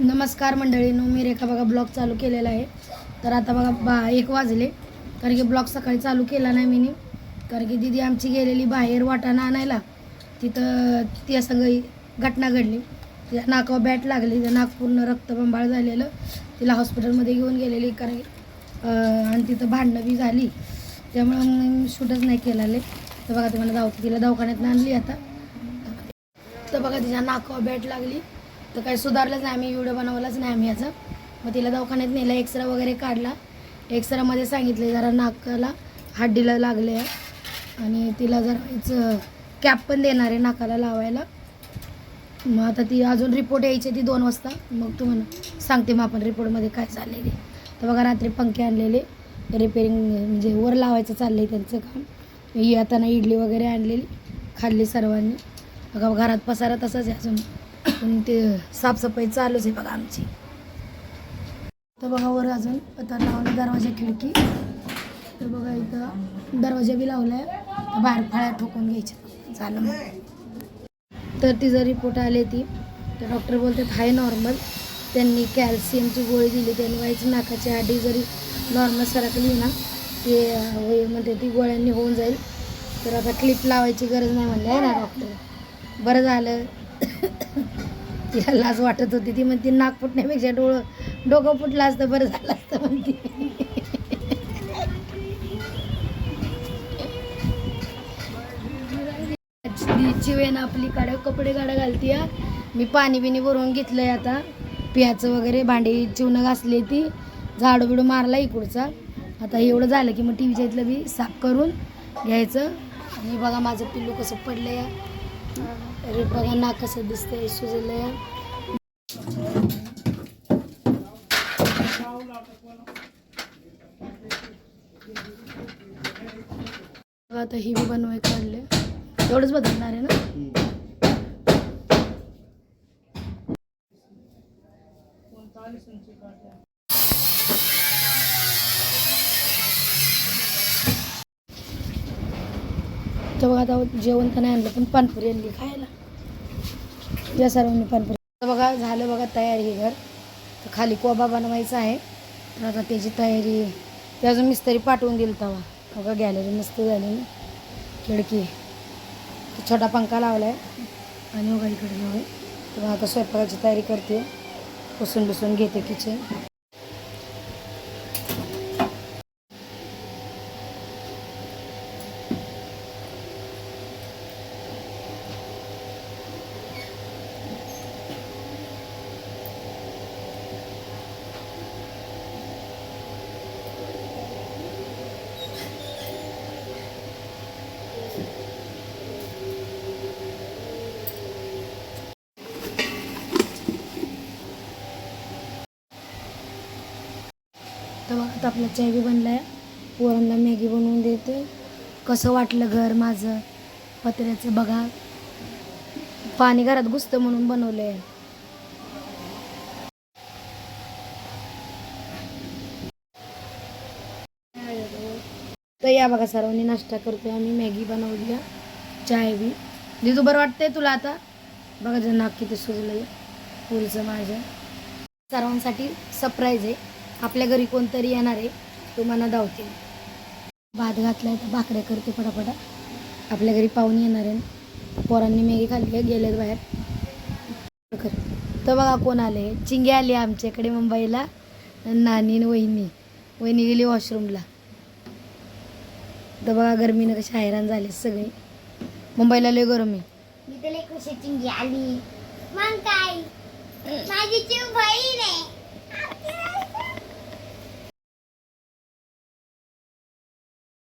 नमस्कार मंडळीनो मी रेखा बघा ब्लॉग चालू केलेला आहे. तर आता बघा बा एक वाजले. कारण की ब्लॉग सकाळी चालू केला नाही मी कारण की दिदी आमची गेलेली बाहेर वाटाणा आणायला. तिथं ती सगळी घटना घडली. तिच्या नाकावर बॅट लागली. तर नाक पूर्ण रक्तबंबाळ झालेलं. तिला हॉस्पिटलमध्ये घेऊन गेलेली. कारण आणि तिथं भांडणं बी झाली. त्यामुळं मी शूटच नाही केलेले. तर बघा तुम्हाला दाव तिला दवाखान्यात आणली आता. तर बघा तिच्या नाकावर बॅट लागली. तर काही सुधारलंच नाही आम्ही व्हिडिओ बनवलाच नाही आम्ही याचा. मग तिला दवाखान्यात नेलं एक्सरा वगैरे काढला. एक्सरामध्ये सांगितले जरा नाकाला हड्डीला लागले आहे. आणि तिला जरा हिचं कॅप पण देणार आहे नाकाला लावायला. मग आता ती अजून रिपोर्ट यायची ती दोन वाजता. मग तुम्हाला सांगते मग आपण रिपोर्टमध्ये काय चाललेले तर बघा रात्री पंखे आणलेले. रिपेरिंग म्हणजे वर लावायचं चाललं आहे त्यांचं काम. येताना इडली वगैरे आणलेली खाल्ली सर्वांनी. बघा घरात पसारा तसाच आहे अजून. पण ते साफसफाई चालूच आहे बघा आमची. तर बघा वर अजून आता लावलं दरवाजा खिडकी. तर बघा इथं दरवाजा बी लावलाय आहे बाहेर फळ्या ठोकून घ्यायच्या. झालं मग. तर तिचा रिपोर्ट आली ती तर डॉक्टर बोलतात हाय नॉर्मल. त्यांनी कॅल्शियमची गोळी दिली. त्यांनी व्हायची नाकाची आडी जरी नॉर्मल सरकली ना ते अं, म्हणते ती गोळ्यांनी होऊन जाईल. तर आता क्लिप लावायची गरज नाही म्हणली आहे ना डॉक्टर? बरं झालं. तिला लाज वाटत होती. ती म्हणते नाक फुटण्यापेक्षा डोळं डोकं फुटलं असतं बरं झालं असतं म्हणते. चिवेन आपली काढा कपडे काढा घालती मी पाणी बिणी भरून घेतलंय आता. पियाचं वगैरे भांडी चिवणं घासली ती. झाडू बिडू मारला इकडचा. आता एवढं झालं की मग टी व्हीच्या इथलं बी साफ करून घ्यायचं. आणि बघा माझं पिल्लू कसं पडलं या अरे बघा ना कसं दिसतंय सुजलं बघा आता ही बी बनवाय काढले. एवढंच बदलणार आहे ना? तर बघा आता जेवण तर नाही आणलं पण पानपुरी आणली खायला. या सर्वांनी पानपुरी. तर बघा झालं बघा तयारी घर. तर खाली कोबा बनवायचा आहे. तर आता त्याची तयारी. ते अजून मिस्त्री पाठवून दिल तवा बघा गॅलरी मस्त झाली. ना खिडकी छोटा पंखा लावला आहे आणि बघा इकडे जाऊ तर आता स्वयंपाकाची तयारी करते. पुसून बुसून घेते किचन तर बघा आता आपला चाय बी बनला आहे पोरांना मॅगी बनवून देते. कसं वाटलं घर माझं? पत्र्याचं बघा. पाणी घरात घुसतं म्हणून बनवलं आहे तर या बघा सर्वांनी नाश्ता करतोय. आम्ही मॅगी बनवली आहे. चाय बी. दिदू बरं वाटतंय तुला आता? बघा जर नाक किती आहे पुरीचं माझ्या. सर्वांसाठी सरप्राईज आहे. आपल्या घरी कोणतरी येणार आहे तुम्हाला धावतील भात घातलाय तर भाकऱ्या करते पटापटा आपल्या घरी पाहून येणार आहे पोरांनी मॅगी खाल्ली आहे गेलेत बाहेर. कर. तर बघा कोण आले. चिंगे आले आमच्याकडे मुंबईला. नानी आणि वहिनी. वहिनी गेली वॉशरूमला तर बघा गरमीनं कशी हैराण झाले सगळे. मुंबईला लय गरम आहे. लई चिंगी आली. मग काय? माझी बहीण आहे.